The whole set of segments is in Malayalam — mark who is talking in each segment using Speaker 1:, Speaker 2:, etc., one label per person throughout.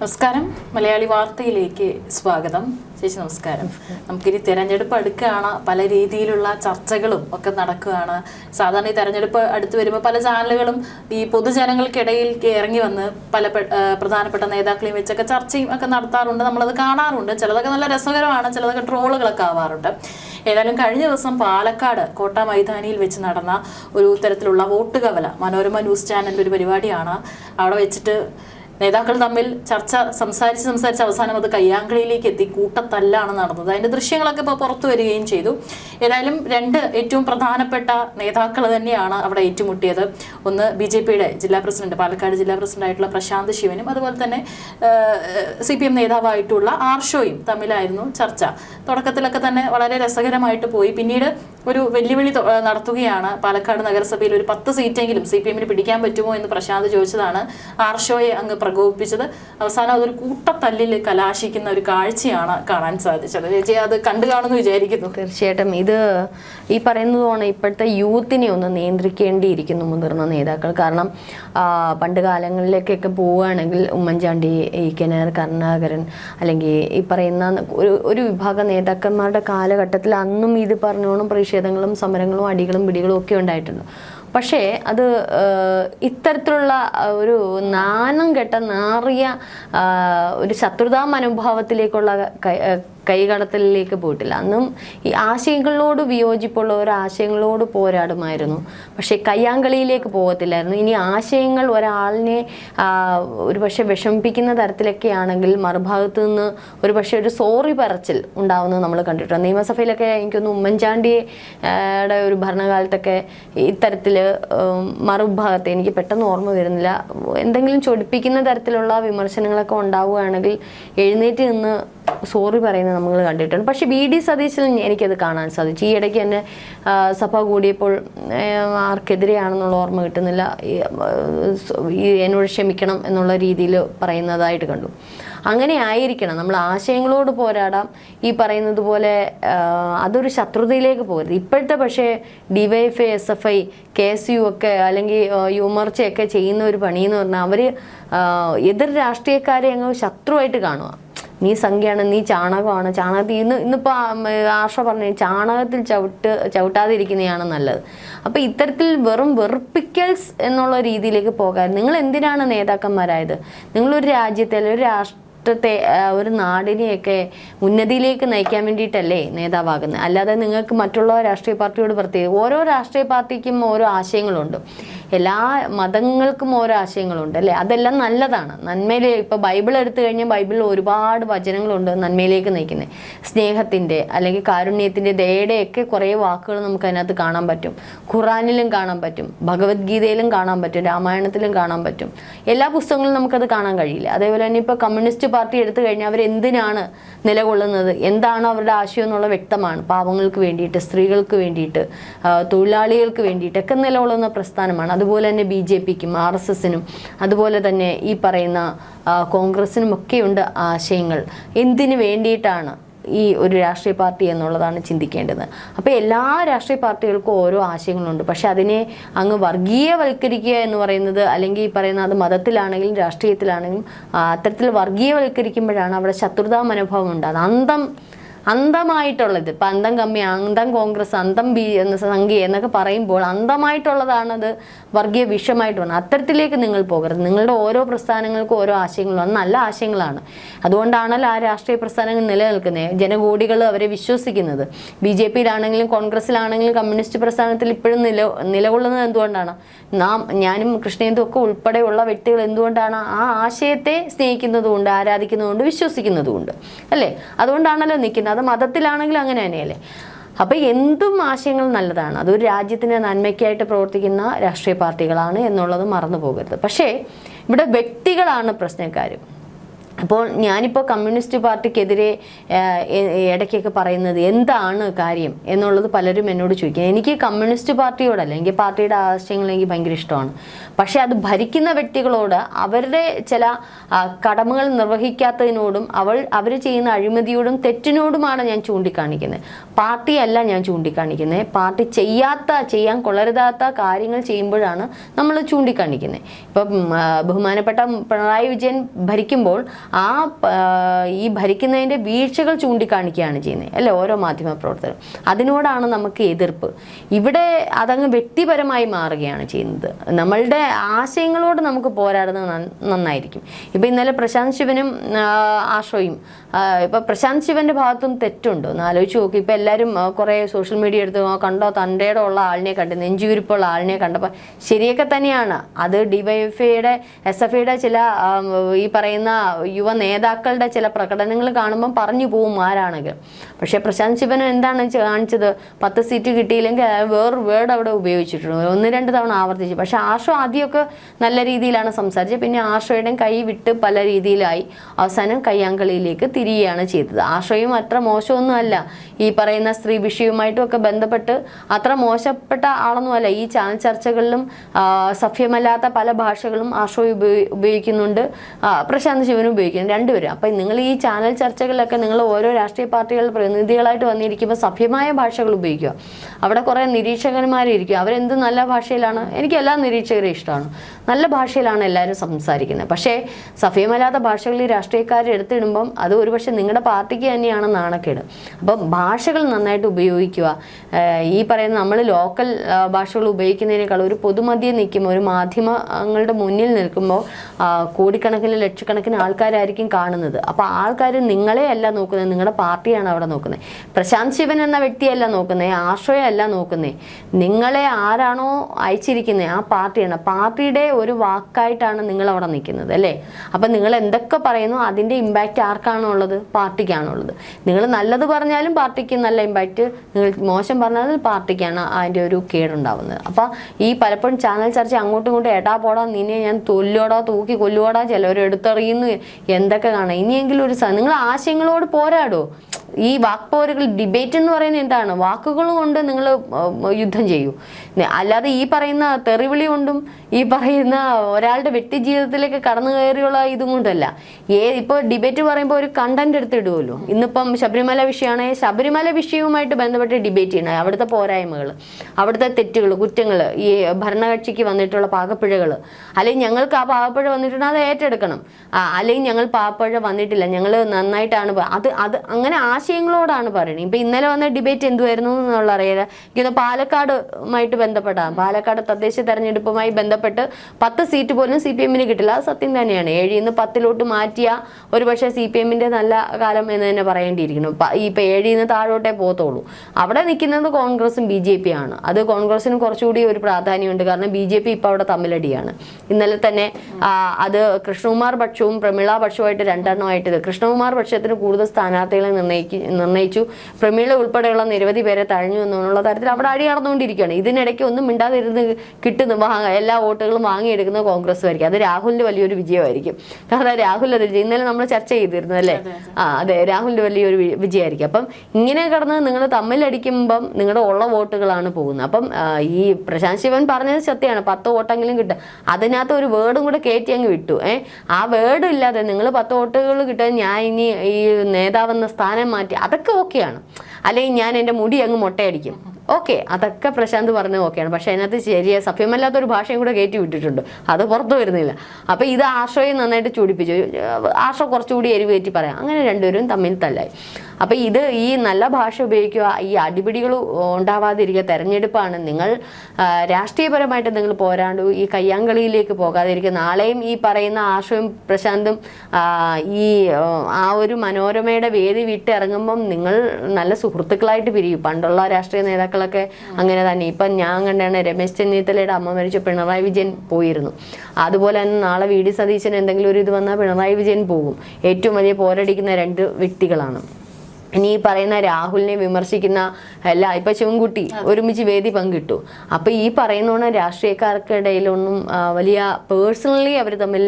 Speaker 1: നമസ്കാരം. മലയാളി വാർത്തയിലേക്ക് സ്വാഗതം. ചേച്ചി നമസ്കാരം. നമുക്കിനി തെരഞ്ഞെടുപ്പ് അടുക്കുകയാണ് പല രീതിയിലുള്ള ചർച്ചകളും ഒക്കെ നടക്കുകയാണ്. സാധാരണ ഈ തെരഞ്ഞെടുപ്പ് അടുത്ത് വരുമ്പോൾ പല ചാനലുകളും ഈ പൊതുജനങ്ങൾക്കിടയിൽ ഇറങ്ങി വന്ന് പല പ്രധാനപ്പെട്ട നേതാക്കളെയും വെച്ചൊക്കെ ചർച്ചയും ഒക്കെ നടത്താറുണ്ട്. നമ്മളത് കാണാറുണ്ട്. ചിലതൊക്കെ നല്ല രസകരമാണ്. ചിലതൊക്കെ ട്രോളുകളൊക്കെ ആവാറുണ്ട്. ഏതായാലും കഴിഞ്ഞ ദിവസം പാലക്കാട് കോട്ട മൈതാനിയിൽ വെച്ച് നടന്ന ഒരു തരത്തിലുള്ള വോട്ട് കവല മനോരമ ന്യൂസ് ചാനലിന്റെ ഒരു പരിപാടിയാണ്. അവിടെ വെച്ചിട്ട് നേതാക്കൾ തമ്മിൽ ചർച്ച സംസാരിച്ച് സംസാരിച്ച് അവസാനം അത് കയ്യാങ്കളിയിലേക്ക് എത്തി. കൂട്ടത്തല്ലാണ് നടന്നത്. അതിന്റെ ദൃശ്യങ്ങളൊക്കെ ഇപ്പോൾ പുറത്തു വരികയും ചെയ്തു. ഏതായാലും രണ്ട് ഏറ്റവും പ്രധാനപ്പെട്ട നേതാക്കൾ തന്നെയാണ് അവിടെ ഏറ്റുമുട്ടിയത്. ഒന്ന് ബി ജെ പിയുടെ ജില്ലാ പ്രസിഡന്റ് പാലക്കാട് ജില്ലാ പ്രസിഡന്റ് ആയിട്ടുള്ള പ്രശാന്ത് ശിവനും അതുപോലെ തന്നെ സി പി എം നേതാവായിട്ടുള്ള ആർഷോയും തമ്മിലായിരുന്നു ചർച്ച. തുടക്കത്തിലൊക്കെ തന്നെ വളരെ രസകരമായിട്ട് പോയി. പിന്നീട് ഒരു വെല്ലുവിളി നടത്തുകയാണ്. പാലക്കാട് നഗരസഭയിൽ ഒരു പത്ത് സീറ്റെങ്കിലും സി പി എമ്മിന് പിടിക്കാൻ പറ്റുമോ എന്ന് പ്രശാന്ത് ചോദിച്ചതാണ്. ആർഷോയെ അങ്ങ് പ്രകോപിപ്പിച്ചത്. അവസാനം അതൊരു കൂട്ടത്തല്ലിൽ കലാശിക്കുന്ന ഒരു കാഴ്ചയാണ് കാണാൻ സാധിച്ചത്. ചേച്ചി അത് കണ്ടു കാണുമെന്ന് വിചാരിക്കുന്നു.
Speaker 2: തീർച്ചയായിട്ടും. ഇത് ഈ പറയുന്നതാണ് ഇപ്പോഴത്തെ യൂത്തിനെ ഒന്ന് നിയന്ത്രിക്കേണ്ടിയിരിക്കുന്നു മുതിർന്ന നേതാക്കൾ. കാരണം പണ്ട് കാലങ്ങളിലേക്കൊക്കെ പോവുകയാണെങ്കിൽ ഉമ്മൻചാണ്ടി ഈ കെനാർ കരുണാകരൻ അല്ലെങ്കിൽ ഈ പറയുന്ന ഒരു ഒരു വിഭാഗം നേതാക്കന്മാരുടെ കാലഘട്ടത്തിൽ അന്നും ഇത് പറഞ്ഞോണം പ്രതിഷേധങ്ങളും സമരങ്ങളും അടികളും പിടികളും ഒക്കെ ഉണ്ടായിട്ടുണ്ട്. പക്ഷേ അത് ഇത്തരത്തിലുള്ള ഒരു നാണം കെട്ട നാറിയ ഒരു ശത്രുതാ മനോഭാവത്തിലേക്കുള്ള കൈകടത്തലിലേക്ക് പോയിട്ടില്ല. അന്നും ഈ ആശയങ്ങളോട് വിയോജിപ്പുള്ള ഒരു ആശയങ്ങളോട് പോരാടുമായിരുന്നു. പക്ഷേ കയ്യാങ്കളിയിലേക്ക് പോകത്തില്ലായിരുന്നു. ഇനി ആശയങ്ങൾ ഒരാളിനെ ആ, ഒരു പക്ഷെ വിഷമിപ്പിക്കുന്ന തരത്തിലൊക്കെ ആണെങ്കിൽ മറുഭാഗത്ത് നിന്ന് ഒരു പക്ഷെ ഒരു സോറി പറച്ചിൽ ഉണ്ടാവുന്നത് നമ്മൾ കണ്ടിട്ടുണ്ട്. നിയമസഭയിലൊക്കെ എനിക്കൊന്ന് ഉമ്മൻചാണ്ടിയുടെ ഒരു ഭരണകാലത്തൊക്കെ ഇത്തരത്തിൽ മറുഭാഗത്ത് എനിക്ക് പെട്ടെന്ന് ഓർമ്മ വരുന്നില്ല. എന്തെങ്കിലും ചൊടിപ്പിക്കുന്ന തരത്തിലുള്ള വിമർശനങ്ങളൊക്കെ ഉണ്ടാവുകയാണെങ്കിൽ എഴുന്നേറ്റ് നിന്ന് സോറി പറയുന്നത് നമ്മൾ കണ്ടിട്ടുണ്ട്. പക്ഷെ ബി ഡി സതീശിൽ എനിക്കത് കാണാൻ സാധിച്ചു. ഈ ഇടയ്ക്ക് തന്നെ സഭ കൂടിയപ്പോൾ ആർക്കെതിരെയാണെന്നുള്ള ഓർമ്മ കിട്ടുന്നില്ല. എന്നോട് ക്ഷമിക്കണം എന്നുള്ള രീതിയിൽ പറയുന്നതായിട്ട് കണ്ടു. അങ്ങനെ ആയിരിക്കണം. നമ്മൾ ആശയങ്ങളോട് പോരാടാം. ഈ പറയുന്നത് പോലെ അതൊരു ശത്രുതയിലേക്ക് പോകരുത്. ഇപ്പോഴത്തെ പക്ഷേ DYFI S F I K S U ഒക്കെ അല്ലെങ്കിൽ യുമർച്ചയൊക്കെ ചെയ്യുന്ന ഒരു പണിയെന്ന് പറഞ്ഞാൽ അവർ എതിർ രാഷ്ട്രീയക്കാരെ അങ്ങ് ശത്രുവായിട്ട് കാണുക. നീ സംഖ്യയാണ് നീ ചാണകമാണ്. ചാണകത്തിൽ ഇന്ന് ഇന്നിപ്പോൾ ആർഷ പറഞ്ഞു ചാണകത്തിൽ ചവിട്ട് ചവിട്ടാതിരിക്കുന്നതാണ് നല്ലത്. അപ്പോൾ ഇത്തരത്തിൽ വെറും വെറുപ്പിക്കൽസ് എന്നുള്ള രീതിയിലേക്ക് പോകാൻ നിങ്ങൾ എന്തിനാണ് നേതാക്കന്മാരായത്? നിങ്ങളൊരു രാജ്യത്തെ അല്ലെങ്കിൽ ഒരു രാഷ്ട്രത്തെ ഒരു നാടിനെയൊക്കെ ഉന്നതിയിലേക്ക് നയിക്കാൻ വേണ്ടിയിട്ടല്ലേ നേതാവാകുന്നത്? അല്ലാതെ നിങ്ങൾക്ക് മറ്റുള്ള രാഷ്ട്രീയ പാർട്ടിയോട് പ്രത്യേകം ഓരോ രാഷ്ട്രീയ പാർട്ടിക്കും ഓരോ ആശയങ്ങളുണ്ട്. എല്ലാ മതങ്ങൾക്കും ഓരോ ആശയങ്ങളുണ്ട് അല്ലേ? അതെല്ലാം നല്ലതാണ്. നന്മയിലെ ഇപ്പോൾ ബൈബിൾ എടുത്തു കഴിഞ്ഞാൽ ബൈബിളിൽ ഒരുപാട് വചനങ്ങളുണ്ട് നന്മയിലേക്ക് നയിക്കുന്നത് സ്നേഹത്തിന്റെ അല്ലെങ്കിൽ കാരുണ്യത്തിന്റെ ദയയുടെയൊക്കെ കുറേ വാക്കുകൾ നമുക്ക് അതിനകത്ത് കാണാൻ പറ്റും. ഖുറാനിലും കാണാൻ പറ്റും. ഭഗവത്ഗീതയിലും കാണാൻ പറ്റും. രാമായണത്തിലും കാണാൻ പറ്റും. എല്ലാ പുസ്തകങ്ങളിലും നമുക്കത് കാണാൻ കഴിയില്ല. അതേപോലെ തന്നെ ഇപ്പോൾ കമ്മ്യൂണിസ്റ്റ് പാർട്ടി എടുത്തു കഴിഞ്ഞാൽ അവർ എന്തിനാണ് നിലകൊള്ളുന്നത്? എന്താണ് അവരുടെ ആശയം എന്നുള്ള വ്യക്തമാണ്. പാവങ്ങൾക്ക് വേണ്ടിയിട്ട് സ്ത്രീകൾക്ക് വേണ്ടിയിട്ട് തൊഴിലാളികൾക്ക് വേണ്ടിയിട്ടൊക്കെ നിലകൊള്ളുന്ന പ്രസ്ഥാനമാണ്. അതുപോലെ തന്നെ ബി ജെ പിക്കും ആർ എസ് എസിനും അതുപോലെ തന്നെ ഈ പറയുന്ന കോൺഗ്രസിനും ഒക്കെയുണ്ട് ആശയങ്ങൾ. എന്തിനു വേണ്ടിയിട്ടാണ് ഈ ഒരു രാഷ്ട്രീയ പാർട്ടി എന്നുള്ളതാണ് ചിന്തിക്കേണ്ടത്. അപ്പോൾ എല്ലാ രാഷ്ട്രീയ പാർട്ടികൾക്കും ഓരോ ആശയങ്ങളുണ്ട്. പക്ഷെ അതിനെ അങ്ങ് വർഗീയവൽക്കരിക്കുക എന്ന് പറയുന്നത് അല്ലെങ്കിൽ ഈ പറയുന്ന അത് മതത്തിലാണെങ്കിലും രാഷ്ട്രീയത്തിലാണെങ്കിലും അത്തരത്തിൽ വർഗീയവൽക്കരിക്കുമ്പോഴാണ് അവിടെ ശത്രുതാ മനോഭാവം ഉണ്ടാകുന്നത്. അന്തം അന്തമായിട്ടുള്ളത്. ഇപ്പം അന്തം കമ്മി അന്തം കോൺഗ്രസ് അന്തം ബി എന്ന സംഖ്യ എന്നൊക്കെ പറയുമ്പോൾ അന്തമായിട്ടുള്ളതാണത് വർഗീയ വിഷമായിട്ട് വന്നത് അത്തരത്തിലേക്ക് നിങ്ങൾ പോകരുത്. നിങ്ങളുടെ ഓരോ പ്രസ്ഥാനങ്ങൾക്കും ഓരോ ആശയങ്ങളും അത് നല്ല ആശയങ്ങളാണ്. അതുകൊണ്ടാണല്ലോ ആ രാഷ്ട്രീയ പ്രസ്ഥാനങ്ങൾ നിലനിൽക്കുന്നത് ജനകോടികൾ അവരെ വിശ്വസിക്കുന്നത്. ബി ജെ പിയിലാണെങ്കിലും കോൺഗ്രസ്സിലാണെങ്കിലും കമ്മ്യൂണിസ്റ്റ് പ്രസ്ഥാനത്തിൽ ഇപ്പോഴും നില നിലകൊള്ളുന്നത് എന്തുകൊണ്ടാണ്? നാം ഞാനും കൃഷ്ണേന്ദു ഒക്കെ ഉൾപ്പെടെയുള്ള വ്യക്തികൾ എന്തുകൊണ്ടാണ് ആ ആശയത്തെ സ്നേഹിക്കുന്നതുകൊണ്ട് ആരാധിക്കുന്നതുകൊണ്ട് വിശ്വസിക്കുന്നതുകൊണ്ട്. അല്ലേ? അതുകൊണ്ടാണല്ലോ നിൽക്കുന്നത്. അത് മതത്തിലാണെങ്കിലും അങ്ങനെ തന്നെയല്ലേ? അപ്പോൾ എന്തും ആശയങ്ങൾ നല്ലതാണ്. അതൊരു രാജ്യത്തിന്റെ നന്മയ്ക്കായിട്ട് പ്രവർത്തിക്കുന്ന രാഷ്ട്രീയ പാർട്ടികളാണ് എന്നുള്ളത് മറന്നു പോകരുത് പക്ഷേ ഇവിടെ വ്യക്തികളാണ് പ്രശ്നക്കാർ അപ്പോൾ ഞാനിപ്പോൾ കമ്മ്യൂണിസ്റ്റ് പാർട്ടിക്കെതിരെ ഇടയ്ക്കൊക്കെ പറയുന്നത് എന്താണ് കാര്യം എന്നുള്ളത് പലരും എന്നോട് ചോദിക്കും. എനിക്ക് കമ്മ്യൂണിസ്റ്റ് പാർട്ടിയോടല്ല എനിക്ക് പാർട്ടിയുടെ ആശയങ്ങൾ എനിക്ക് ഭയങ്കര ഇഷ്ടമാണ്. പക്ഷേ അത് ഭരിക്കുന്ന വ്യക്തികളോട് അവരുടെ ചില കടമകൾ നിർവഹിക്കാത്തതിനോടും അവൾ അവർ ചെയ്യുന്ന അഴിമതിയോടും തെറ്റിനോടുമാണ് ഞാൻ ചൂണ്ടിക്കാണിക്കുന്നത്. പാർട്ടിയല്ല ഞാൻ ചൂണ്ടിക്കാണിക്കുന്നത്. പാർട്ടി ചെയ്യാത്ത ചെയ്യാൻ കൊള്ളരുതാത്ത കാര്യങ്ങൾ ചെയ്യുമ്പോഴാണ് നമ്മൾ ചൂണ്ടിക്കാണിക്കുന്നത്. ഇപ്പം ബഹുമാനപ്പെട്ട പിണറായി വിജയൻ ഭരിക്കുമ്പോൾ ആ ഈ ഭരിക്കുന്നതിന്റെ വീഴ്ചകൾ ചൂണ്ടിക്കാണിക്കുകയാണ് ചെയ്യുന്നത് അല്ലേ? ഓരോ മാധ്യമ പ്രവർത്തകരും. അതിനോടാണ് നമുക്ക് എതിർപ്പ്. ഇവിടെ അതങ്ങ് വ്യക്തിപരമായി മാറുകയാണ് ചെയ്യുന്നത്. നമ്മളുടെ ആശയങ്ങളോട് നമുക്ക് പോരാടുന്നത് നന്നായിരിക്കും. ഇപ്പം ഇന്നലെ പ്രശാന്ത് ശിവനും ആശോയും ഇപ്പം പ്രശാന്ത് ശിവന്റെ ഭാഗത്തും തെറ്റുണ്ട്. ഒന്ന് ആലോചിച്ച് നോക്കി ഇപ്പം എല്ലാവരും കുറേ സോഷ്യൽ മീഡിയ എടുത്ത് കണ്ടോ തന്റെയുടെ ഉള്ള ആളിനെ കണ്ട് നെഞ്ചുവിരിപ്പുള്ള ആളിനെ കണ്ടപ്പോൾ ശരിയൊക്കെ തന്നെയാണ്. അത് ഡിവൈഎഫ്ഐയുടെ എസ് എഫ് ഐയുടെ ചില ഈ പറയുന്ന യുവ നേതാക്കളുടെ ചില പ്രകടനങ്ങൾ കാണുമ്പോൾ പറഞ്ഞു പോവും ആരാണെങ്കിൽ പക്ഷേ പ്രശാന്ത് ശിവൻ എന്താണ് കാണിച്ചത്? പത്ത് സീറ്റ് കിട്ടിയില്ലെങ്കിൽ വേറൊരു വേർഡ് അവിടെ ഉപയോഗിച്ചിട്ടുണ്ട്. ഒന്ന് രണ്ട് തവണ ആവർത്തിച്ചു. പക്ഷെ ആഷോ ആദ്യമൊക്കെ നല്ല രീതിയിലാണ് സംസാരിച്ചത്. പിന്നെ ആഷോയുടെയും കൈ വിട്ട് പല രീതിയിലായി അവസാനം കയ്യാങ്കളിയിലേക്ക് തിരിയുകയാണ് ചെയ്തത്. ആഷോയും അത്ര മോശമൊന്നും അല്ല. ഈ പറയുന്ന സ്ത്രീ വിഷയവുമായിട്ടും ബന്ധപ്പെട്ട് അത്ര മോശപ്പെട്ട ആളൊന്നും അല്ല. ഈ ചാനൽ ചർച്ചകളിലും സഫ്യമല്ലാത്ത പല ഭാഷകളും ആഷോ ഉപയോഗിക്കുന്നുണ്ട്. പ്രശാന്ത് ശിവനും ഉപയോഗിക്കുന്നു. രണ്ടുപേരും. അപ്പം നിങ്ങൾ ഈ ചാനൽ ചർച്ചകളിലൊക്കെ നിങ്ങൾ ഓരോ രാഷ്ട്രീയ പാർട്ടികളുടെ പ്രതിനിധികളായിട്ട് വന്നിരിക്കുമ്പോൾ സഭ്യമായ ഭാഷകൾ ഉപയോഗിക്കുക. അവിടെ കുറേ നിരീക്ഷകന്മാരിരിക്കും. അവരെന്ത് നല്ല ഭാഷയിലാണ്? എനിക്ക് എല്ലാ നിരീക്ഷകരെയും ഇഷ്ടമാണ്. നല്ല ഭാഷയിലാണ് എല്ലാവരും സംസാരിക്കുന്നത്. പക്ഷേ സഭ്യമല്ലാത്ത ഈ രാഷ്ട്രീയക്കാർ എടുത്തിടുമ്പം അത് ഒരുപക്ഷെ നിങ്ങളുടെ പാർട്ടിക്ക് തന്നെയാണ് നാണക്കേട്. അപ്പം ഭാഷകൾ നന്നായിട്ട് ഉപയോഗിക്കുക. ഈ പറയുന്ന നമ്മൾ ലോക്കൽ ഭാഷകൾ ഉപയോഗിക്കുന്നതിനേക്കാൾ ഒരു പൊതുമധ്യം നിൽക്കുമ്പോൾ ഒരു മാധ്യമങ്ങളുടെ മുന്നിൽ നിൽക്കുമ്പോൾ കോടിക്കണക്കിന് ലക്ഷക്കണക്കിന് ആൾക്കാരായിരിക്കും കാണുന്നത്. അപ്പോൾ ആൾക്കാർ നിങ്ങളെ അല്ല നോക്കുന്നത് നിങ്ങളുടെ പാർട്ടിയാണ് അവിടെ നോക്കുന്നത് പ്രശാന്ത് ശിവൻ എന്ന വ്യക്തിയല്ല നോക്കുന്നത് ആശ്രയല്ല നോക്കുന്നത് നിങ്ങളെ ആരാണോ അയച്ചിരിക്കുന്നത് ആ പാർട്ടിയാണ്. പാർട്ടിയുടെ ഒരു വാക്കായിട്ടാണ് നിങ്ങൾ അവിടെ നിൽക്കുന്നത് അല്ലേ? അപ്പം നിങ്ങൾ എന്തൊക്കെ പറയുന്നു അതിന്റെ ഇമ്പാക്റ്റ് ആർക്കാണോ ഉള്ളത്? പാർട്ടിക്കാണോ ഉള്ളത്. നിങ്ങൾ നല്ലത് പറഞ്ഞാലും പാർട്ടിക്ക് നല്ല ഇമ്പാക്റ്റ് നിങ്ങൾ മോശം പറഞ്ഞാലും പാർട്ടിക്കാണ് അതിന്റെ ഒരു കേടുണ്ടാവുന്നത്. അപ്പോൾ ഈ പലപ്പോഴും ചാനൽ ചർച്ച അങ്ങോട്ടും ഇങ്ങോട്ടും എടാ പോടാ നിന്നെ ഞാൻ തൊല്ലോടാ തൂക്കി കൊല്ലുവാടാ ചിലവർ എടുത്തെറിയുന്നു എന്തൊക്കെ കാണാം? ഇനിയെങ്കിലും ഒരു നിങ്ങൾ ആശയങ്ങളോട് പോരാടോ. ഈ വാക്പോരുകൾ ഡിബേറ്റ് എന്ന് പറയുന്നത് എന്താണ്? വാക്കുകൾ കൊണ്ട് നിങ്ങൾ യുദ്ധം ചെയ്യൂ. അല്ലാതെ ഈ പറയുന്ന തെറിവിളി കൊണ്ടും ഈ പറയുന്ന ഒരാളുടെ വ്യക്തി ജീവിതത്തിലേക്ക് കടന്നു കയറിയുള്ള ഇതും കൊണ്ടല്ല. ഏ ഇപ്പോൾ ഡിബേറ്റ് പറയുമ്പോൾ ഒരു കണ്ടന്റ് എടുത്തിടുമല്ലോ ഇന്നിപ്പം ശബരിമല വിഷയമാണെങ്കിൽ ശബരിമല വിഷയവുമായിട്ട് ബന്ധപ്പെട്ട് ഡിബേറ്റ് ചെയ്യണം. അവിടുത്തെ പോരായ്മകൾ അവിടുത്തെ തെറ്റുകൾ കുറ്റങ്ങൾ ഈ ഭരണകക്ഷിക്ക് വന്നിട്ടുള്ള പാകപ്പിഴകൾ. അല്ലെങ്കിൽ ഞങ്ങൾക്ക് ആ പാകപ്പിഴ വന്നിട്ടുണ്ടെങ്കിൽ അത് ഏറ്റെടുക്കണം. ആ, അല്ലെങ്കിൽ ഞങ്ങൾ പാകപ്പിഴ വന്നിട്ടില്ല. ഞങ്ങൾ നന്നായിട്ടാണ് അത് അത് അങ്ങനെ ആശയങ്ങളോടാണ് പറയുന്നത് ഇപ്പം ഇന്നലെ വന്ന ഡിബേറ്റ് എന്തുവായിരുന്നു എന്നുള്ള അറിയാതെ എനിക്ക് പാലക്കാടുമായിട്ട് ബന്ധപ്പെട്ടാണ് പാലക്കാട് തദ്ദേശ തെരഞ്ഞെടുപ്പുമായി ബന്ധപ്പെട്ട് പത്ത് സീറ്റ് പോലും സി പി എമ്മിന് കിട്ടില്ല. സത്യം തന്നെയാണ്. ഏഴിൽ നിന്ന് പത്തിലോട്ട് മാറ്റിയ ഒരു പക്ഷേ സി പി എമ്മിന്റെ നല്ല കാലം എന്ന് തന്നെ പറയേണ്ടിയിരിക്കുന്നു. ഇപ്പൊ ഇപ്പം ഏഴിൽ നിന്ന് താഴോട്ടേ പോകത്തുള്ളൂ. അവിടെ നിൽക്കുന്നത് കോൺഗ്രസും ബി ജെ പി ആണ്. അത് കോൺഗ്രസിന് കുറച്ചുകൂടി ഒരു പ്രാധാന്യമുണ്ട്. കാരണം ബി ജെ പി ഇപ്പോൾ അവിടെ തമ്മിലടിയാണ്. ഇന്നലെ തന്നെ അത് കൃഷ്ണകുമാർ പക്ഷവും പ്രമീള പക്ഷവുമായിട്ട് രണ്ടെണ്ണമായിട്ട് കൃഷ്ണകുമാർ പക്ഷത്തിന് കൂടുതൽ സ്ഥാനാർത്ഥികളെ നിർണയിക്ക് നിർണയിച്ചു. പ്രമീള ഉൾപ്പെടെയുള്ള നിരവധി പേരെ തഴഞ്ഞു എന്നുള്ള തരത്തിൽ അവിടെ അടി നടന്നുകൊണ്ടിരിക്കുകയാണ് ഇതിനിടയ്ക്ക് ഒന്നും മിണ്ടാതിരുന്ന് കിട്ടുന്ന എല്ലാ വോട്ടുകളും വാങ്ങിയെടുക്കുന്നത് കോൺഗ്രസ് ആയിരിക്കും. അത് രാഹുലിന്റെ വലിയൊരു വിജയമായിരിക്കും. കാരണം രാഹുൽ അത്. ഇന്നലെ നമ്മൾ ചർച്ച ചെയ്തിരുന്നു അല്ലേ? ആ അതെ രാഹുലിന്റെ വലിയൊരു വിജയമായിരിക്കും. അപ്പം ഇങ്ങനെ കടന്ന് നിങ്ങൾ തമ്മിലടിക്കുമ്പം നിങ്ങളുടെ ഉള്ള വോട്ടുകളാണ് പോകുന്നത്. അപ്പം ഈ പ്രശാന്ത് ശിവൻ പറഞ്ഞത് സത്യമാണ്. പത്ത് വോട്ടെങ്കിലും കിട്ടുക അതിനകത്ത് ഒരു വേർഡും കൂടെ കയറ്റി അങ്ങ് വിട്ടു. ഏഹ് ആ വേർഡ് ഇല്ലാതെ നിങ്ങൾ പത്ത് വോട്ടുകൾ കിട്ടാൻ ഞാൻ ഇനി ഈ നേതാവെന്ന സ്ഥാനം മാറ്റി. അതൊക്കെ ഓക്കെയാണ്. അല്ലെങ്കിൽ ഞാൻ എന്റെ മുടി അങ്ങ് മുട്ടയടിക്കും. ഓക്കെ അതൊക്കെ പ്രശാന്ത് പറഞ്ഞത് ഓക്കെയാണ്. പക്ഷേ അതിനകത്ത് ശരിയ സഭ്യമല്ലാത്ത ഒരു ഭാഷയും കൂടെ കയറ്റി വിട്ടിട്ടുണ്ട്. അത് പുറത്തു വരുന്നില്ല. അപ്പോൾ ഇത് ആശ്രയം നന്നായിട്ട് ചൂടിപ്പിച്ചു. ആശ്ര കുറച്ചുകൂടി എരിവ് കയറ്റി പറയാം. അങ്ങനെ രണ്ടുപേരും തമ്മിൽ തല്ലായി. അപ്പോൾ ഇത് ഈ നല്ല ഭാഷ ഉപയോഗിക്കുക ഈ അടിപിടികൾ ഉണ്ടാവാതിരിക്കുക തെരഞ്ഞെടുപ്പാണ്. നിങ്ങൾ രാഷ്ട്രീയപരമായിട്ട് നിങ്ങൾ പോരാണ്ടു ഈ കയ്യാങ്കളിയിലേക്ക് പോകാതിരിക്കുക. നാളെയും ഈ പറയുന്ന ആശയും പ്രശാന്തും ഈ ആ, ഒരു മനോരമയുടെ വേദി വിട്ടിറങ്ങുമ്പം നിങ്ങൾ നല്ല സുഹൃത്തുക്കളായിട്ട് പിരിയും. പണ്ടുള്ള രാഷ്ട്രീയ നേതാക്കളൊക്കെ അങ്ങനെ തന്നെ. ഇപ്പം ഞാൻ കണ്ടാണ് രമേശ് ചെന്നിത്തലയുടെ അമ്മ മരിച്ച പിണറായി വിജയൻ പോയിരുന്നു. അതുപോലെ തന്നെ നാളെ വി. ഡി. സതീശൻ എന്തെങ്കിലും ഒരു ഇത് വന്നാൽ പിണറായി വിജയൻ പോകും. ഏറ്റവും വലിയ പോരടിക്കുന്ന രണ്ട് വ്യക്തികളാണ്. ഇനി ഈ പറയുന്ന രാഹുലിനെ വിമർശിക്കുന്ന എല്ലാ ഇപ്പൊ ശിവൻകുട്ടി ഒരുമിച്ച് വേദി പങ്കിട്ടു. അപ്പൊ ഈ പറയുന്ന രാഷ്ട്രീയക്കാർക്കിടയിലൊന്നും വലിയ പേഴ്സണലി അവർ തമ്മിൽ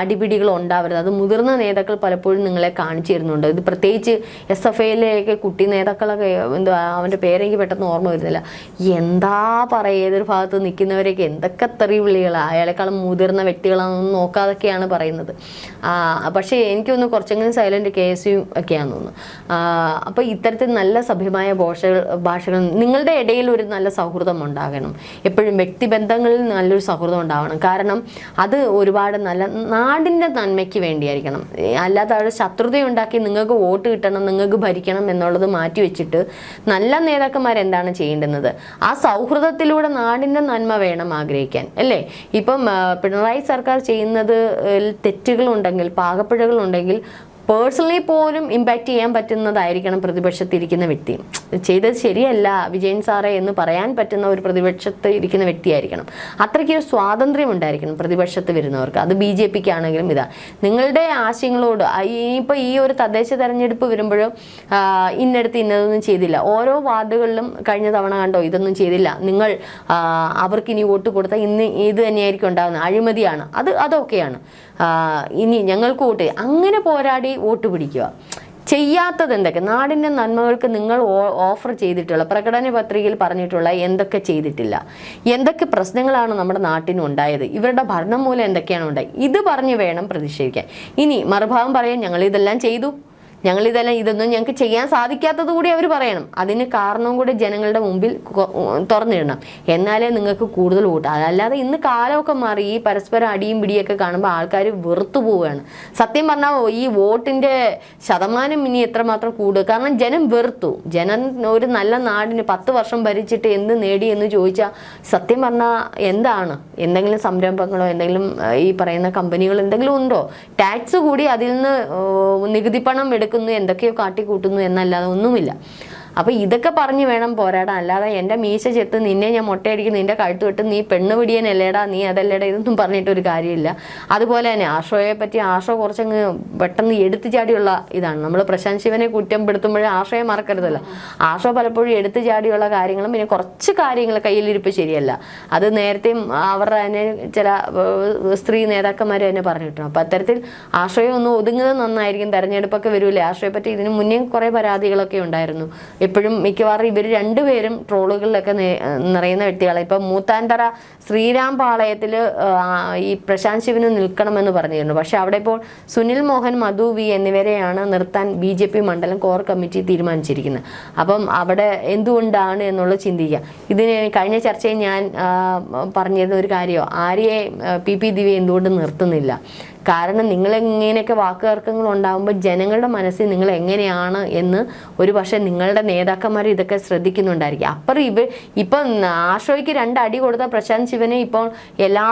Speaker 2: അടിപിടികൾ ഉണ്ടാവരുത് അത് മുതിർന്ന നേതാക്കൾ പലപ്പോഴും നിങ്ങളെ കാണിച്ചു തരുന്നുണ്ട് ഇത് പ്രത്യേകിച്ച് എസ് എഫ് ഐയിലെയൊക്കെ കുട്ടി നേതാക്കളൊക്കെ എന്താ അവന്റെ പേരെനിക്ക് പെട്ടെന്ന് ഓർമ്മ വരുന്നില്ല. എന്താ പറയുക ഏതൊരു ഭാഗത്ത് നിൽക്കുന്നവരെയൊക്കെ എന്തൊക്കെ തെറി വിളികളാണ് അയാളെക്കാളും മുതിർന്ന വ്യക്തികളാണെന്ന് നോക്കാതൊക്കെയാണ് പറയുന്നത്. പക്ഷേ എനിക്കൊന്ന് കുറച്ചെങ്കിലും സൈലന്റ് കെ എസ് യു ഒക്കെയാണെന്ന് തോന്നുന്നു. അപ്പോൾ ഇത്തരത്തിൽ നല്ല സഭ്യമായ ഭാഷകൾ ഭാഷകൾ നിങ്ങളുടെ ഇടയിൽ ഒരു നല്ല സൗഹൃദം ഉണ്ടാകണം. എപ്പോഴും വ്യക്തിബന്ധങ്ങളിൽ നല്ലൊരു സൗഹൃദം ഉണ്ടാവണം. കാരണം അത് ഒരുപാട് നല്ല നാടിന്റെ നന്മയ്ക്ക് വേണ്ടിയായിരിക്കണം. അല്ലാതെ അവിടെ ശത്രുതയുണ്ടാക്കി നിങ്ങൾക്ക് വോട്ട് കിട്ടണം നിങ്ങൾക്ക് ഭരിക്കണം എന്നുള്ളത് മാറ്റി വെച്ചിട്ട് നല്ല നേതാക്കന്മാർ എന്താണ് ചെയ്യേണ്ടുന്നത്? ആ സൗഹൃദത്തിലൂടെ നാടിന്റെ നന്മ വേണം ആഗ്രഹിക്കാൻ അല്ലേ? ഇപ്പം പിണറായി സർക്കാർ ചെയ്യുന്നത് തെറ്റുകളുണ്ടെങ്കിൽ പാകപ്പിഴകളുണ്ടെങ്കിൽ പേഴ്സണലി പോലും ഇമ്പാക്റ്റ് ചെയ്യാൻ പറ്റുന്നതായിരിക്കണം പ്രതിപക്ഷത്തിരിക്കുന്ന വ്യക്തി. ചെയ്തത് ശരിയല്ല വിജയൻ സാറേ എന്ന് പറയാൻ പറ്റുന്ന ഒരു പ്രതിപക്ഷത്ത് ഇരിക്കുന്ന വ്യക്തിയായിരിക്കണം. അത്രയ്ക്ക് ഒരു സ്വാതന്ത്ര്യം ഉണ്ടായിരിക്കണം പ്രതിപക്ഷത്ത് വരുന്നവർക്ക്. അത് ബി ജെ പിക്ക് ആണെങ്കിലും ഇതാ. നിങ്ങളുടെ ആശയങ്ങളോട് ഇനിയിപ്പോൾ ഈ ഒരു തദ്ദേശ തെരഞ്ഞെടുപ്പ് വരുമ്പോഴും ഇന്നടുത്ത് ഇന്നതൊന്നും ചെയ്തില്ല. ഓരോ വാർഡുകളിലും കഴിഞ്ഞ തവണ കണ്ടോ ഇതൊന്നും ചെയ്തില്ല. നിങ്ങൾ അവർക്ക് ഇനി വോട്ട് കൊടുത്താൽ ഇന്ന് ഇത് തന്നെയായിരിക്കും ഉണ്ടാകുന്നത്. അഴിമതിയാണ്. അത് അതൊക്കെയാണ്. ഇനി ഞങ്ങൾക്ക് വോട്ട് അങ്ങനെ പോരാടി വോട്ട് പിടിക്കുക. ചെയ്യാത്തത് എന്തൊക്കെ? നാടിന്റെ നന്മകൾക്ക് നിങ്ങൾ ഓഫർ ചെയ്തിട്ടുള്ള പ്രകടന പത്രികയിൽ പറഞ്ഞിട്ടുള്ള എന്തൊക്കെ ചെയ്തിട്ടില്ല? എന്തൊക്കെ പ്രശ്നങ്ങളാണ് നമ്മുടെ നാട്ടിന് ഉണ്ടായത്? ഇവരുടെ ഭരണം മൂലം എന്തൊക്കെയാണ് ഉണ്ടായത്? ഇത് പറഞ്ഞ് വേണം പ്രതിഷേധിക്കാൻ. ഇനി മറുഭാഗം പറയാൻ ഞങ്ങൾ ഇതെല്ലാം ചെയ്തു. ഞങ്ങൾ ഇതെല്ലാം ഇതൊന്നും ഞങ്ങൾക്ക് ചെയ്യാൻ സാധിക്കാത്തത് കൂടി അവർ പറയണം. അതിന് കാരണവും കൂടി ജനങ്ങളുടെ മുമ്പിൽ തുറന്നിടണം. എന്നാലേ നിങ്ങൾക്ക് കൂടുതൽ വോട്ട്. അതല്ലാതെ ഇന്ന് കാലമൊക്കെ മാറി ഈ പരസ്പരം അടിയും പിടിയൊക്കെ കാണുമ്പോൾ ആൾക്കാർ വെറുത്തു പോവുകയാണ്. സത്യം പറഞ്ഞാൽ ഈ വോട്ടിന്റെ ശതമാനം ഇനി എത്രമാത്രം കൂടുക? കാരണം ജനം വെറുത്തു. ജനം ഒരു നല്ല നാടിന് പത്ത് വർഷം ഭരിച്ചിട്ട് എന്ത് നേടി എന്ന് ചോദിച്ചാൽ സത്യം പറഞ്ഞാൽ എന്താണ്? എന്തെങ്കിലും സംരംഭങ്ങളോ എന്തെങ്കിലും ഈ പറയുന്ന കമ്പനികൾ എന്തെങ്കിലും ഉണ്ടോ? ടാക്സ് കൂടി അതിൽ നിന്ന് നികുതി പണം എന്തൊക്കെയോ കാട്ടിക്കൂട്ടുന്നു എന്നല്ലാതെ ഒന്നുമില്ല. അപ്പോൾ ഇതൊക്കെ പറഞ്ഞ് വേണം പോരാടാൻ. അല്ലാതെ എന്റെ മീശ ചെത്ത് നിന്നെ ഞാൻ മുട്ടയടിക്കും നിന്റെ കഴുത്ത് വെട്ട് നീ പെണ്ണ് പിടിയനല്ലേടാ നീ അതല്ലേടാ ഇതൊന്നും പറഞ്ഞിട്ട് ഒരു കാര്യമില്ല. അതുപോലെ തന്നെ ആഷോയെ പറ്റി ആഷോ കുറച്ചങ്ങ് പെട്ടെന്ന് എടുത്തു ചാടിയുള്ള ഇതാണ്. നമ്മൾ പ്രശാന്ത് ശിവനെ കുറ്റം കുറ്റപ്പെടുത്തുമ്പോഴേ ആഷോയെ മറക്കരുതല്ലോ. ആഷോ പലപ്പോഴും എടുത്തു ചാടിയുള്ള കാര്യങ്ങളും പിന്നെ കുറച്ച് കാര്യങ്ങൾ കയ്യിലിരിപ്പ് ശരിയല്ല. അത് നേരത്തെയും അവരുടെ തന്നെ ചില സ്ത്രീ നേതാക്കന്മാർ തന്നെ പറഞ്ഞിട്ടുണ്ട്. അപ്പം അത്തരത്തിൽ ആശ്രയം ഒന്ന് ഒതുങ്ങുന്നത് നന്നായിരിക്കും. തെരഞ്ഞെടുപ്പൊക്കെ വരൂലേ. ആശ്രയെ പറ്റി ഇതിന് മുന്നേ കുറേ പരാതികളൊക്കെ ഉണ്ടായിരുന്നു. എപ്പോഴും മിക്കവാറും ഇവർ രണ്ടുപേരും ട്രോളുകളിലൊക്കെ നിറയുന്ന വ്യക്തികളാണ് ഇപ്പം മൂത്താൻതറ ശ്രീരാം പാളയത്തിൽ ഈ പ്രശാന്ത് ശിവന് നിൽക്കണമെന്ന് പറഞ്ഞിരുന്നു. പക്ഷെ അവിടെ ഇപ്പോൾ സുനിൽ മോഹൻ മധു വി എന്നിവരെയാണ് നിർത്താൻ ബി ജെ പി മണ്ഡലം കോർ കമ്മിറ്റി തീരുമാനിച്ചിരിക്കുന്നത്. അപ്പം അവിടെ എന്തുകൊണ്ടാണ് എന്നുള്ളത് ചിന്തിക്കുക ഇതിന് കഴിഞ്ഞ ചർച്ചയിൽ ഞാൻ പറഞ്ഞിരുന്ന ഒരു കാര്യമോ? ആര്യെ പി പി ദിവ്യ എന്തുകൊണ്ട് നിർത്തുന്നില്ല? കാരണം നിങ്ങൾ ഇങ്ങനെയൊക്കെ വാക്കുതർക്കങ്ങൾ ഉണ്ടാകുമ്പോൾ ജനങ്ങളുടെ മനസ്സിൽ നിങ്ങൾ എങ്ങനെയാണ് എന്ന് ഒരു പക്ഷേ നിങ്ങളുടെ നേതാക്കന്മാർ ഇതൊക്കെ ശ്രദ്ധിക്കുന്നുണ്ടായിരിക്കും. അപ്പുറം ഇവ ഇപ്പം ആഷോയ്ക്ക് രണ്ട് അടി കൊടുത്ത പ്രശാന്ത് ശിവനെ ഇപ്പോൾ എല്ലാ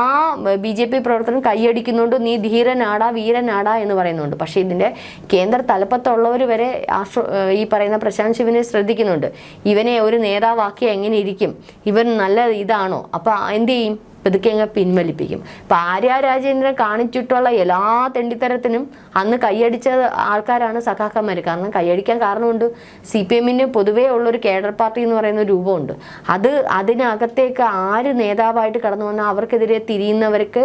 Speaker 2: ബി ജെ പി പ്രവർത്തനം കൈയടിക്കുന്നുണ്ട് നീ ധീരനാടാ വീരനാടാ എന്ന് പറയുന്നുണ്ട്. പക്ഷേ ഇതിന്റെ കേന്ദ്ര തലപ്പത്തുള്ളവർ വരെ ആഷോ ഈ പറയുന്ന പ്രശാന്ത് ശിവനെ ശ്രദ്ധിക്കുന്നുണ്ട്. ഇവനെ ഒരു നേതാവാക്കി എങ്ങനെ ഇരിക്കും? ഇവൻ നല്ല ഇതാണോ? അപ്പോൾ എന്ത് ചെയ്യും? പതുക്കെ അങ്ങ് പിൻവലിപ്പിക്കും. ഇപ്പം ആര്യ രാജേന്ദ്രൻ കാണിച്ചിട്ടുള്ള എല്ലാ തെണ്ടിത്തരത്തിനും അന്ന് കൈയടിച്ച ആൾക്കാരാണ് സഖാക്കന്മാർ കാരണം കൈയടിക്കാൻ കാരണമുണ്ട്. സി പി എമ്മിന് പൊതുവേ ഉള്ളൊരു കേഡർ പാർട്ടി എന്ന് പറയുന്ന രൂപമുണ്ട്. അത് അതിനകത്തേക്ക് ആര് നേതാവായിട്ട് കടന്നു വന്നാൽ അവർക്കെതിരെ തിരിയുന്നവർക്ക്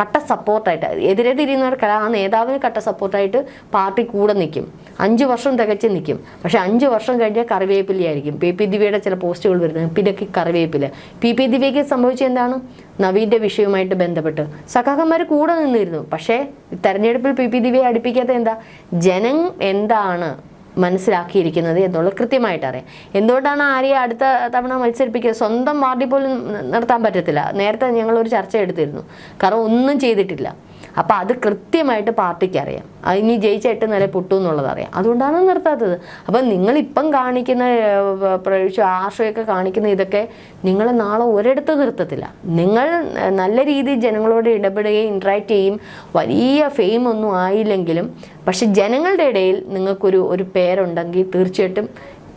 Speaker 2: കട്ട സപ്പോർട്ടായിട്ട് എതിരെ തിരിയുന്നവർക്ക് ആ നേതാവിന് കട്ട സപ്പോർട്ടായിട്ട് പാർട്ടി കൂടെ നിൽക്കും അഞ്ച് വർഷം തികച്ച് നിൽക്കും പക്ഷെ അഞ്ച് വർഷം കഴിഞ്ഞാൽ കറിവേപ്പിലയായിരിക്കും. പി പി ദിവ്യയുടെ ചില പോസ്റ്റുകൾ വരുന്നത്. പിന്നെ കറിവേപ്പില. പി പി ദിവ്യയ്ക്ക് സംഭവിച്ചത് എന്താണ്? നവീന്റെ വിഷയവുമായിട്ട് ബന്ധപ്പെട്ട്. സഖാക്കന്മാർ കൂടെ നിന്നിരുന്നു. പക്ഷേ തെരഞ്ഞെടുപ്പിൽ പി പി ദിവ്യയെ അടുപ്പിക്കാത്ത എന്താ? ജനം എന്താണ് മനസ്സിലാക്കിയിരിക്കുന്നത് എന്നുള്ളത് കൃത്യമായിട്ട് അറിയാം. എന്തുകൊണ്ടാണ് ആര്യ അടുത്ത തവണ മത്സരിപ്പിക്കുക? സ്വന്തം വാർഡിൽ പോലും നിർത്താൻ പറ്റത്തില്ല. നേരത്തെ ഞങ്ങൾ ഒരു ചർച്ച എടുത്തിരുന്നു. കാരണം ഒന്നും ചെയ്തിട്ടില്ല. അപ്പോൾ അത് കൃത്യമായിട്ട് പാർട്ടിക്ക് അറിയാം. ഇനി ജയിച്ച എട്ട് നില പൊട്ടു എന്നുള്ളത് അറിയാം. അതുകൊണ്ടാണ് നിർത്താത്തത്. അപ്പം നിങ്ങൾ ഇപ്പം കാണിക്കുന്ന ആശയൊക്കെ കാണിക്കുന്ന ഇതൊക്കെ നിങ്ങൾ നാളെ ഒരിടത്ത് നിർത്തത്തില്ല. നിങ്ങൾ നല്ല രീതിയിൽ ജനങ്ങളോട് ഇടപെടുകയും ഇൻട്രാക്ട് ചെയ്യും. വലിയ ഫെയിം ഒന്നും ആയില്ലെങ്കിലും പക്ഷെ ജനങ്ങളുടെ ഇടയിൽ നിങ്ങൾക്കൊരു ഒരു പേരുണ്ടെങ്കിൽ തീർച്ചയായിട്ടും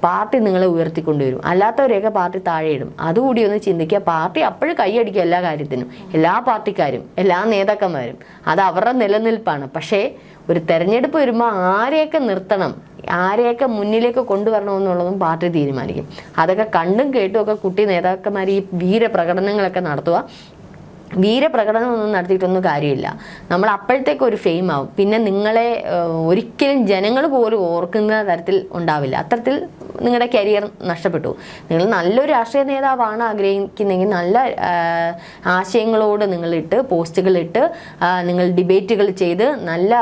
Speaker 2: പാർട്ടി നിങ്ങളെ ഉയർത്തിക്കൊണ്ടുവരും. അല്ലാത്തവരെയൊക്കെ പാർട്ടി താഴെ ഇടും അതുകൂടി ഒന്ന് ചിന്തിക്കുക പാർട്ടി അപ്പോഴും കൈയടിക്കും എല്ലാ കാര്യത്തിനും. എല്ലാ പാർട്ടിക്കാരും എല്ലാ നേതാക്കന്മാരും. അത് അവരുടെ നിലനിൽപ്പാണ്. പക്ഷേ ഒരു തെരഞ്ഞെടുപ്പ് വരുമ്പോൾ ആരെയൊക്കെ നിർത്തണം ആരെയൊക്കെ മുന്നിലേക്ക് കൊണ്ടുവരണമെന്നുള്ളതും പാർട്ടി തീരുമാനിക്കും. അതൊക്കെ കണ്ടും കേട്ടും ഒക്കെ കുട്ടി നേതാക്കന്മാർ ഈ വീരപ്രകടനങ്ങളൊക്കെ നടത്തുക. വീരപ്രകടനമൊന്നും നടത്തിയിട്ടൊന്നും കാര്യമില്ല. നമ്മൾ അപ്പോഴത്തേക്ക് ഒരു ഫെയിം ആവും. പിന്നെ നിങ്ങളെ ഒരിക്കലും ജനങ്ങൾ പോലും ഓർക്കുന്ന തരത്തിൽ ഉണ്ടാവില്ല. അത്തരത്തിൽ നിങ്ങളുടെ കരിയർ നഷ്ടപ്പെട്ടു. നിങ്ങൾ നല്ലൊരു രാഷ്ട്രീയ നേതാവാണ് ആഗ്രഹിക്കുന്നെങ്കിൽ നല്ല ആശയങ്ങളോട് നിങ്ങളിട്ട് പോസ്റ്റുകളിട്ട് നിങ്ങൾ ഡിബേറ്റുകൾ ചെയ്ത് നല്ല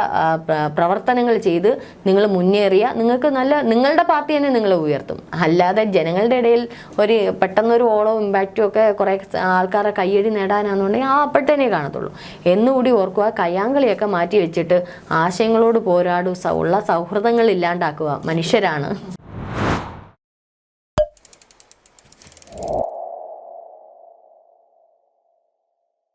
Speaker 2: പ്രവർത്തനങ്ങൾ ചെയ്ത് നിങ്ങൾ മുന്നേറിയ നിങ്ങൾക്ക് നല്ല നിങ്ങളുടെ പാർട്ടി തന്നെ നിങ്ങളെ ഉയർത്തും. അല്ലാതെ ജനങ്ങളുടെ ഇടയിൽ ഒരു പെട്ടെന്നൊരു ഓളവും ഇമ്പാക്റ്റും ഒക്കെ കുറേ ആൾക്കാരെ കയ്യടി നേടാനാണെന്നുണ്ടെങ്കിൽ ആ അപ്പട്ടനെ കാണത്തുള്ളൂ. എന്നുകൂടി ഓർക്കുക കയ്യാങ്കളിയൊക്കെ മാറ്റി വെച്ചിട്ട് ആശയങ്ങളോട് പോരാടൂ ഉള്ള സൗഹൃദങ്ങൾ ഇല്ലാണ്ടാക്കുക മനുഷ്യരാണ്.